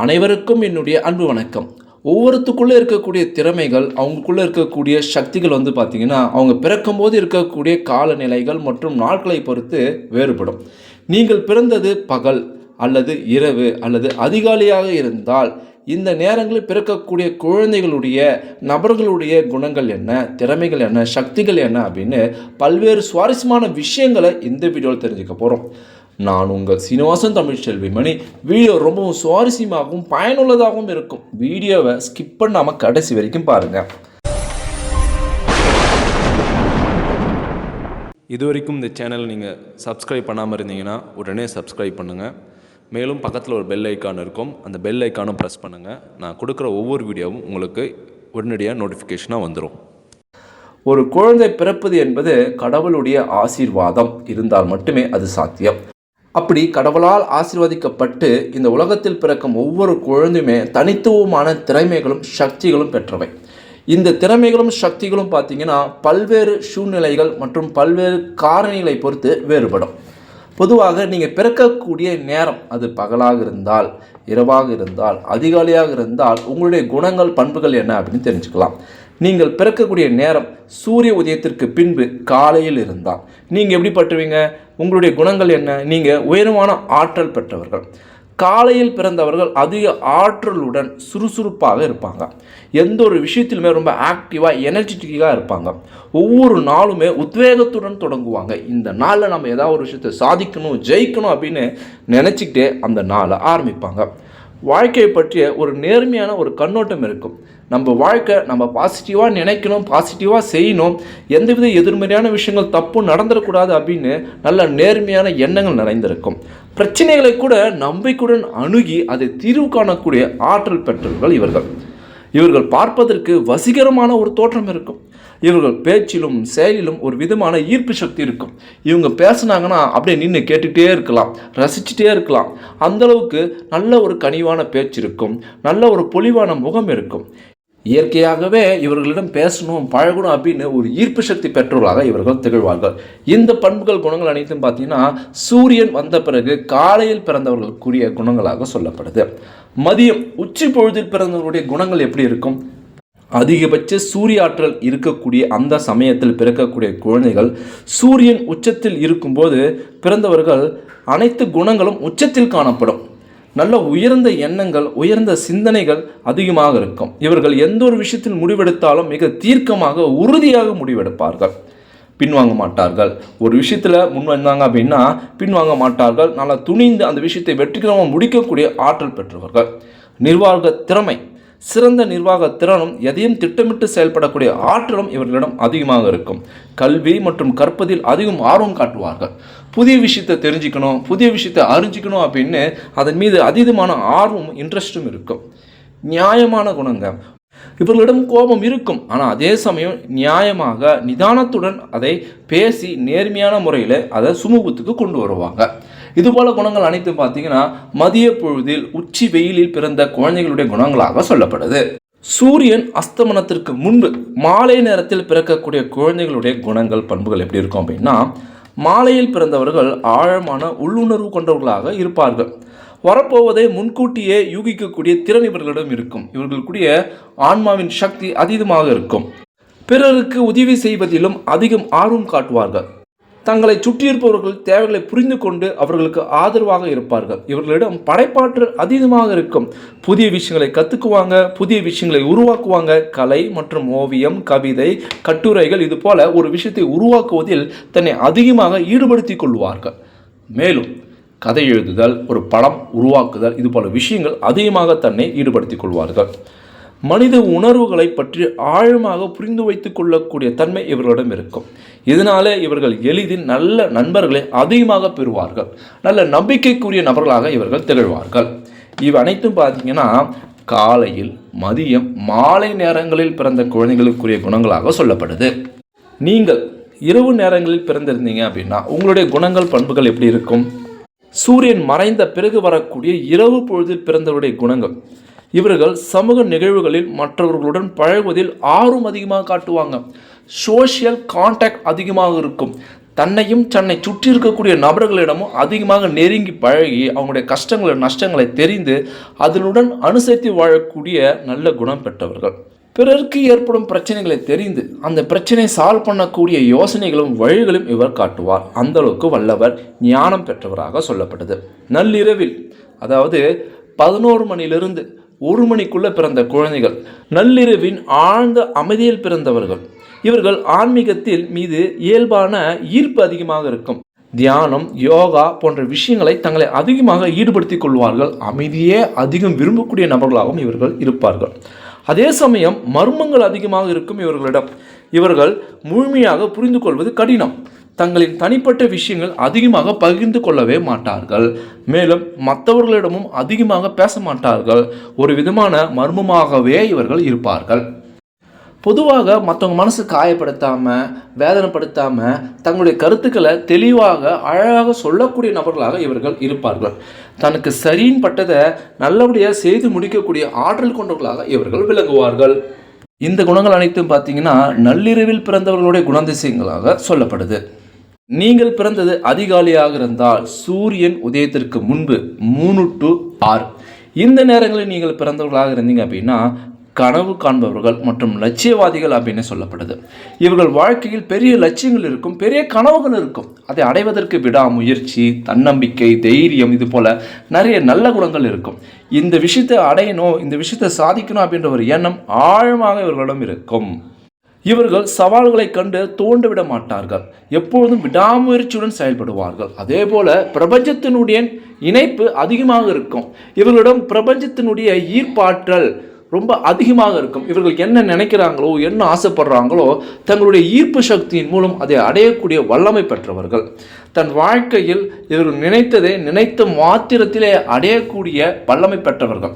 அனைவருக்கும் என்னுடைய அன்பு வணக்கம். ஒவ்வொருத்துக்குள்ளே இருக்கக்கூடிய திறமைகள் அவங்களுக்குள்ளே இருக்கக்கூடிய சக்திகள் வந்து பார்த்திங்கன்னா அவங்க பிறக்கும்போது இருக்கக்கூடிய காலநிலைகள் மற்றும் நாட்களை பொறுத்து வேறுபடும். நீங்கள் பிறந்தது பகல் அல்லது இரவு அல்லது அதிகாலையாக இருந்தால் இந்த நேரங்களில் பிறக்கக்கூடிய குழந்தைகளுடைய நபர்களுடைய குணங்கள் என்ன திறமைகள் என்ன சக்திகள் என்ன அப்படின்னு பல்வேறு சுவாரஸ்யமான விஷயங்களை இந்த வீடியோவில் தெரிஞ்சுக்க போகிறோம் நான் உங்கள் சீனிவாசன் தமிழ் செல்வி மணி வீடியோ ரொம்பவும் சுவாரஸ்யமாகவும் பயனுள்ளதாகவும் இருக்கும். வீடியோவை ஸ்கிப் பண்ணாமல் கடைசி வரைக்கும் பாருங்கள் இது வரைக்கும் இந்த சேனல் நீங்கள் சப்ஸ்கிரைப் பண்ணாமல் இருந்தீங்கன்னா உடனே சப்ஸ்கிரைப் பண்ணுங்கள் மேலும் பக்கத்தில் ஒரு பெல் ஐக்கான் இருக்கும். அந்த பெல் ஐக்கானும் ப்ரெஸ் பண்ணுங்கள் நான் கொடுக்குற ஒவ்வொரு வீடியோவும் உங்களுக்கு உடனடியாக நோட்டிஃபிகேஷனாக வந்துடும் ஒரு குழந்தை பிறப்பது என்பது கடவுளுடைய ஆசீர்வாதம். இருந்தால் மட்டுமே அது சாத்தியம். அப்படி கடவுளால் ஆசீர்வதிக்கப்பட்டு இந்த உலகத்தில் பிறக்கும் ஒவ்வொரு குழந்தையுமே தனித்துவமான திறமைகளும் சக்திகளும் பெற்றவை. இந்த திறமைகளும் சக்திகளும் பார்த்தீங்கன்னா பல்வேறு சூழ்நிலைகள் மற்றும் பல்வேறு காரணிகளை பொறுத்து வேறுபடும். பொதுவாக நீங்கள் பிறக்கக்கூடிய நேரம் அது பகலாக இருந்தால் இரவாக இருந்தால் அதிகாலையாக இருந்தால் உங்களுடைய குணங்கள் பண்புகள் என்ன அப்படின்னு தெரிஞ்சுக்கலாம். நீங்கள் பிறக்கக்கூடிய நேரம் சூரிய உதயத்திற்கு பின்பு காலையில் இருந்தால். நீங்கள் எப்படி பட்டுவீங்க? உங்களுடைய குணங்கள் என்ன? நீங்கள் உயரமான ஆற்றல் பெற்றவர்கள். காலையில் பிறந்தவர்கள் அதிக ஆற்றலுடன் சுறுசுறுப்பாக இருப்பாங்க. எந்த ஒரு விஷயத்திலுமே ரொம்ப ஆக்டிவாக எனர்ஜெட்டிக்காக இருப்பாங்க. ஒவ்வொரு நாளுமே உத்வேகத்துடன் தொடங்குவாங்க. இந்த நாளில் நம்ம ஏதாவது ஒரு விஷயத்தை சாதிக்கணும் ஜெயிக்கணும் அப்படின்னு நினச்சிக்கிட்டே அந்த நாளை ஆரம்பிப்பாங்க. வாழ்க்கையை பற்றிய ஒரு நேர்மையான ஒரு கண்ணோட்டம் இருக்கும். நம்ம வாழ்க்கை நம்ம பாசிட்டிவாக நினைக்கணும் பாசிட்டிவாக செய்யணும் எந்தவித எதிர்மறையான விஷயங்கள் தப்பும் நடந்துடக்கூடாது அப்படின்னு நல்ல நேர்மையான எண்ணங்கள் நிறைந்திருக்கும். பிரச்சனைகளை கூட நம்பிக்கையுடன் அணுகி அதை தீர்வு காணக்கூடிய ஆற்றல் பெற்றவர்கள் இவர்கள். இவர்கள் பார்ப்பதற்கு வசீகரமான ஒரு தோற்றம் இருக்கும். இவர்கள் பேச்சிலும் செயலிலும் ஒரு விதமான ஈர்ப்பு சக்தி இருக்கும். இவங்க பேசுனாங்கன்னா அப்படியே நின்று கேட்டுகிட்டே இருக்கலாம் ரசிச்சுட்டே இருக்கலாம். அந்த அளவுக்கு நல்ல ஒரு கனிவான பேச்சு இருக்கும் நல்ல ஒரு பொலிவான முகம் இருக்கும். இயற்கையாகவே இவர்களிடம் பேசணும் பழகணும் அப்படின்னு ஒரு ஈர்ப்பு சக்தி பெற்றவர்களாக இவர்கள் திகழ்வார்கள். இந்த பண்புகள் குணங்கள் அனைத்தும் பார்த்தீங்கன்னா சூரியன் வந்த பிறகு காலையில் பிறந்தவர்களுக்குரிய குணங்களாக சொல்லப்படுது. மதியம் உச்சி பொழுதில் பிறந்தவர்களுடைய குணங்கள் எப்படி இருக்கும்? அதிகபட்ச சூரிய ஆற்றல் இருக்கக்கூடிய அந்த சமயத்தில் பிறக்கக்கூடிய குழந்தைகள் சூரியன் உச்சத்தில் இருக்கும்போது பிறந்தவர்கள் அனைத்து குணங்களும் உச்சத்தில் காணப்படும். நல்ல உயர்ந்த எண்ணங்கள் உயர்ந்த சிந்தனைகள் அதிகமாக இருக்கும். இவர்கள் எந்த ஒரு விஷயத்தில் முடிவெடுத்தாலும் மிக தீர்க்கமாக உறுதியாக முடிவெடுப்பார்கள். பின்வாங்க மாட்டார்கள். ஒரு விஷயத்தில் முன் வந்தாங்க அப்படின்னா பின்வாங்க மாட்டார்கள். நல்லா துணிந்து அந்த விஷயத்தை வெற்றிகரமாக முடிக்கக்கூடிய ஆற்றல் பெற்றவர்கள். நிர்வாக திறமை சிறந்த நிர்வாக திறனும் எதையும் திட்டமிட்டு செயல்படக்கூடிய ஆற்றலும் இவர்களிடம் அதிகமாக இருக்கும். கல்வி மற்றும் கற்பதில் அதிகம் ஆர்வம் காட்டுவார்கள். புதிய விஷயத்தை தெரிஞ்சுக்கணும் புதிய விஷயத்தை அறிஞ்சிக்கணும் அப்படின்னு அதன் மீது அதீதமான ஆர்வமும் இன்ட்ரெஸ்ட்டும் இருக்கும். நியாயமான குணங்க. இவர்களிடம் கோபம் இருக்கும். ஆனால் அதே சமயம் நியாயமாக நிதானத்துடன் அதை பேசி நேர்மையான முறையில் அதை சுமூகத்துக்கு கொண்டு வருவாங்க. இதுபோல குணங்கள் அனைத்தும் பார்த்தீங்கன்னா மதிய பொழுதில் உச்சி வெயிலில் பிறந்த குழந்தைகளுடைய குணங்களாக சொல்லப்படுது. சூரியன் அஸ்தமனத்திற்கு முன்பு மாலை நேரத்தில் பிறக்கக்கூடிய குழந்தைகளுடைய குணங்கள் பண்புகள் எப்படி இருக்கும் அப்படின்னா மாலையில் பிறந்தவர்கள் ஆழமான உள்ளுணர்வு கொண்டவர்களாக இருப்பார்கள். வரப்போவதை முன்கூட்டியே யூகிக்கக்கூடிய திறன் இவர்களிடம் இருக்கும். இவர்களுக்குரிய ஆன்மாவின் சக்தி அதீதமாக இருக்கும். பிறருக்கு உதவி செய்வதிலும் அதிகம் ஆர்வம் காட்டுவார்கள். தங்களை சுற்றியிருப்பவர்கள் தேவைகளை புரிந்து கொண்டு அவர்களுக்கு ஆதரவாக இருப்பார்கள். இவர்களிடம் படைப்பாற்றல் அதீதமாக இருக்கும். புதிய விஷயங்களை கற்றுக்குவாங்க புதிய விஷயங்களை உருவாக்குவாங்க. கலை மற்றும் ஓவியம் கவிதை கட்டுரைகள் இது போல ஒரு விஷயத்தை உருவாக்குவதில் தன்னை அதிகமாக ஈடுபடுத்தி கொள்வார்கள். மேலும் கதை எழுதுதல் ஒரு படம் உருவாக்குதல் இது போல விஷயங்கள் அதிகமாக தன்னை ஈடுபடுத்தி கொள்வார்கள். மனித உணர்வுகளை பற்றி ஆழமாக புரிந்து வைத்துக் கொள்ளக்கூடிய தன்மை இவர்களிடம் இருக்கும். இதனாலே இவர்கள் எளிதில் நல்ல நண்பர்களை அதிகமாக பெறுவார்கள். நல்ல நம்பிக்கைக்குரிய நபர்களாக இவர்கள் திகழ்வார்கள். இவை அனைத்தும் பார்த்தீங்கன்னா காலையில் மதியம் மாலை நேரங்களில் பிறந்த குழந்தைகளுக்குரிய குணங்களாக சொல்லப்படுது. நீங்கள் இரவு நேரங்களில் பிறந்திருந்தீங்க அப்படின்னா உங்களுடைய குணங்கள் பண்புகள் எப்படி இருக்கும்? சூரியன் மறைந்த பிறகு வரக்கூடிய இரவு பொழுதில் பிறந்தவருடைய குணங்கள். இவர்கள் சமூக நிகழ்வுகளில் மற்றவர்களுடன் பழகுவதில் ஆர்வம் அதிகமாக காட்டுவாங்க. சோஷியல் கான்டாக்ட் அதிகமாக இருக்கும். தன்னையும் தன்னை சுற்றி இருக்கக்கூடிய நபர்களிடமும் அதிகமாக நெருங்கி பழகி அவங்களுடைய கஷ்டங்களை நஷ்டங்களை தெரிந்து அதனுடன் அனுசரித்து வாழக்கூடிய நல்ல குணம் பெற்றவர்கள். பிறருக்கு ஏற்படும் பிரச்சனைகளை தெரிந்து அந்த பிரச்சனையை சால்வ் பண்ணக்கூடிய யோசனைகளும் வழிகளும் இவர் காட்டுவார். அந்த அளவுக்கு வல்லவர் ஞானம் பெற்றவராக சொல்லப்பட்டது. நள்ளிரவில் அதாவது பதினோரு மணிலிருந்து ஒரு மணிக்குள்ள பிறந்த குழந்தைகள். நள்ளிரவின் ஆழ்ந்த அமைதியில் பிறந்தவர்கள். இவர்கள் ஆன்மீகத்தில் மீது இயல்பான ஈர்ப்பு அதிகமாக இருக்கும். தியானம் யோகா போன்ற விஷயங்களை தங்களை அதிகமாக ஈடுபடுத்திக் கொள்வார்கள். அமைதியே அதிகம் விரும்பக்கூடிய நபர்களாகவும் இவர்கள் இருப்பார்கள். அதே சமயம் மர்மங்கள் அதிகமாக இருக்கும் இவர்களிடம். இவர்கள் முழுமையாக புரிந்து கொள்வது கடினம். தங்களின் தனிப்பட்ட விஷயங்கள் அதிகமாக பகிர்ந்து கொள்ளவே மாட்டார்கள். மேலும் மற்றவர்களிடமும் அதிகமாக பேச மாட்டார்கள். ஒரு விதமான மர்மமாகவே இவர்கள் இருப்பார்கள். பொதுவாக மற்றவங்க மனசு காயப்படுத்தாமல் வேதனைப்படுத்தாமல் தங்களுடைய கருத்துக்களை தெளிவாக அழகாக சொல்லக்கூடிய நபர்களாக இவர்கள் இருப்பார்கள். தனக்கு சரின்னு பட்டதை நல்லபடியாக செய்து முடிக்கக்கூடிய ஆற்றல் கொண்டவர்களாக இவர்கள் விளங்குவார்கள். இந்த குணங்கள் அனைத்தும் பார்த்தீங்கன்னா நள்ளிரவில் பிறந்தவர்களுடைய குணாதிசயங்களாக சொல்லப்படுது. நீங்கள் பிறந்தது அதிகாலையாக இருந்தால் சூரியன் உதயத்திற்கு முன்பு மூணு டு ஆறு. இந்த நேரங்களில் நீங்கள் பிறந்தவர்களாக இருந்தீங்க அப்படின்னா கனவு காண்பவர்கள் மற்றும் லட்சியவாதிகள் அப்படின்னு சொல்லப்படுது. இவர்கள் வாழ்க்கையில் பெரிய லட்சியங்கள் இருக்கும் பெரிய கனவுகள் இருக்கும். அதை அடைவதற்கு விடாமுயற்சி தன்னம்பிக்கை தைரியம் இது போல நிறைய நல்ல குணங்கள் இருக்கும். இந்த விஷயத்தை அடையணும் இந்த விஷயத்தை சாதிக்கணும் அப்படின்ற ஒரு எண்ணம் ஆழமாக இவர்களிடம் இருக்கும். இவர்கள் சவால்களை கண்டு தோண்டுவிட மாட்டார்கள். எப்பொழுதும் விடாமுயற்சியுடன் செயல்படுவார்கள். அதே போல பிரபஞ்சத்தினுடைய இணைப்பு அதிகமாக இருக்கும். இவர்களிடம் பிரபஞ்சத்தினுடைய ஈர்ப்பாற்றல் ரொம்ப அதிகமாக இருக்கும். இவர்கள் என்ன நினைக்கிறாங்களோ என்ன ஆசைப்படுறாங்களோ தங்களுடைய ஈர்ப்பு சக்தியின் மூலம் அதை அடையக்கூடிய வல்லமை பெற்றவர்கள். தன் வாழ்க்கையில் இவர்கள் நினைத்ததை நினைத்த மாத்திரத்திலே அடையக்கூடிய வல்லமை பெற்றவர்கள்.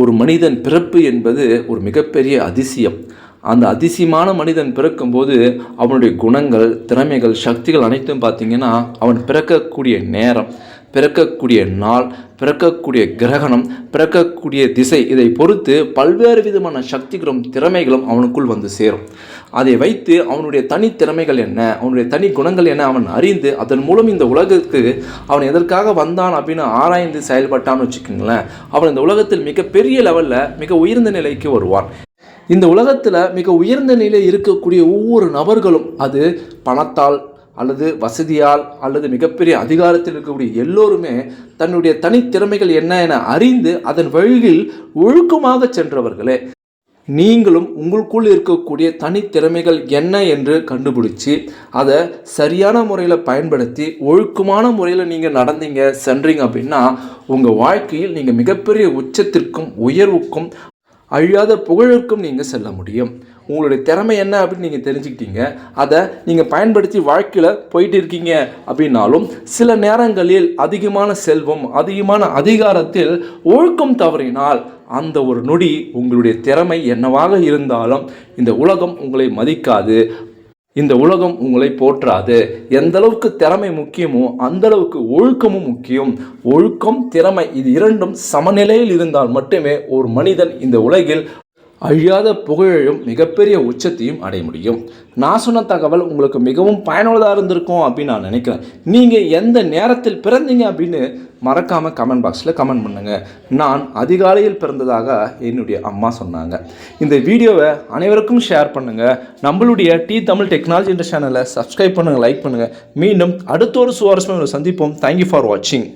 ஒரு மனிதன் பிறப்பு என்பது ஒரு மிகப்பெரிய அதிசயம். அந்த அதிசயமான மனிதன் பிறக்கும்போது அவனுடைய குணங்கள் திறமைகள் சக்திகள் அனைத்தும் பார்த்தீங்கன்னா அவன் பிறக்கக்கூடிய நேரம் பிறக்கக்கூடிய நாள் பிறக்கக்கூடிய கிரகணம் பிறக்கக்கூடிய திசை இதை பொறுத்து பல்வேறு விதமான சக்திகளும் திறமைகளும் அவனுக்குள் வந்து சேரும். அதை வைத்து அவனுடைய தனித்திறமைகள் என்ன அவனுடைய தனி குணங்கள் என்ன அவன் அறிந்து அதன் மூலம் இந்த உலகத்துக்கு அவன் எதற்காக வந்தான் அப்படின்னு ஆராய்ந்து செயல்பட்டான்னு வச்சுக்கோங்களேன் அவன் இந்த உலகத்தில் மிகப்பெரிய லெவலில் மிக உயர்ந்த நிலைக்கு வருவான். இந்த உலகத்தில் மிக உயர்ந்த நிலையில் இருக்கக்கூடிய ஒவ்வொரு நபர்களும் அது பணத்தால் அல்லது வசதியால் அல்லது மிகப்பெரிய அதிகாரத்தில் இருக்கக்கூடிய எல்லோருமே தன்னுடைய தனித்திறமைகள் என்ன என அறிந்து அதன் வழியில் ஒழுக்கமாக சென்றவர்களே. நீங்களும் உங்களுக்குள் இருக்கக்கூடிய தனித்திறமைகள் என்ன என்று கண்டுபிடிச்சி அதை சரியான முறையில் பயன்படுத்தி ஒழுக்கமான முறையில் நீங்கள் நடந்தீங்க சென்றீங்க அப்படின்னா உங்கள் வாழ்க்கையில் நீங்கள் மிகப்பெரிய உச்சத்திற்கும் உயர்வுக்கும் அழியாத புகழுக்கும் நீங்கள் செல்ல முடியும். உங்களுடைய திறமை என்ன அப்படின்னு நீங்கள் தெரிஞ்சுக்கிட்டீங்க. அதை நீங்கள் பயன்படுத்தி வாழ்க்கையில் போயிட்டு இருக்கீங்க அப்படின்னாலும் சில நேரங்களில் அதிகமான செல்வம் அதிகமான அதிகாரத்தில் ஒழுக்கம் தவறினால் அந்த ஒரு நொடி உங்களுடைய திறமை என்னவாக இருந்தாலும் இந்த உலகம் உங்களை மதிக்காது. இந்த உலகம் உங்களை போற்றாது. எந்த அளவுக்கு திறமை முக்கியமோ அந்த அளவுக்கு ஒழுக்கமும் முக்கியம். ஒழுக்கம் திறமை இது இரண்டும் சமநிலையில் இருந்தால் மட்டுமே ஒரு மனிதன் இந்த உலகில் அழியாத புகழையும் மிகப்பெரிய உச்சத்தையும் அடைய முடியும். நான் சொன்ன தகவல் உங்களுக்கு மிகவும் பயனுள்ளதாக இருந்திருக்கும் அப்படின்னு நான் நினைக்கிறேன். நீங்கள் எந்த நேரத்தில் பிறந்தீங்க அப்படின்னு மறக்காமல் கமெண்ட் பாக்ஸில் கமெண்ட் பண்ணுங்கள் நான் அதிகாலையில் பிறந்ததாக என்னுடைய அம்மா சொன்னாங்க. இந்த வீடியோவை அனைவருக்கும் ஷேர் பண்ணுங்கள் நம்மளுடைய டி தமிழ் டெக்னாலஜி என்ற சேனலை சப்ஸ்கிரைப் பண்ணுங்கள் லைக் பண்ணுங்கள் மீண்டும் அடுத்த ஒரு சுவாரஸ்யமாக சந்திப்போம். தேங்க்யூ ஃபார் வாட்சிங்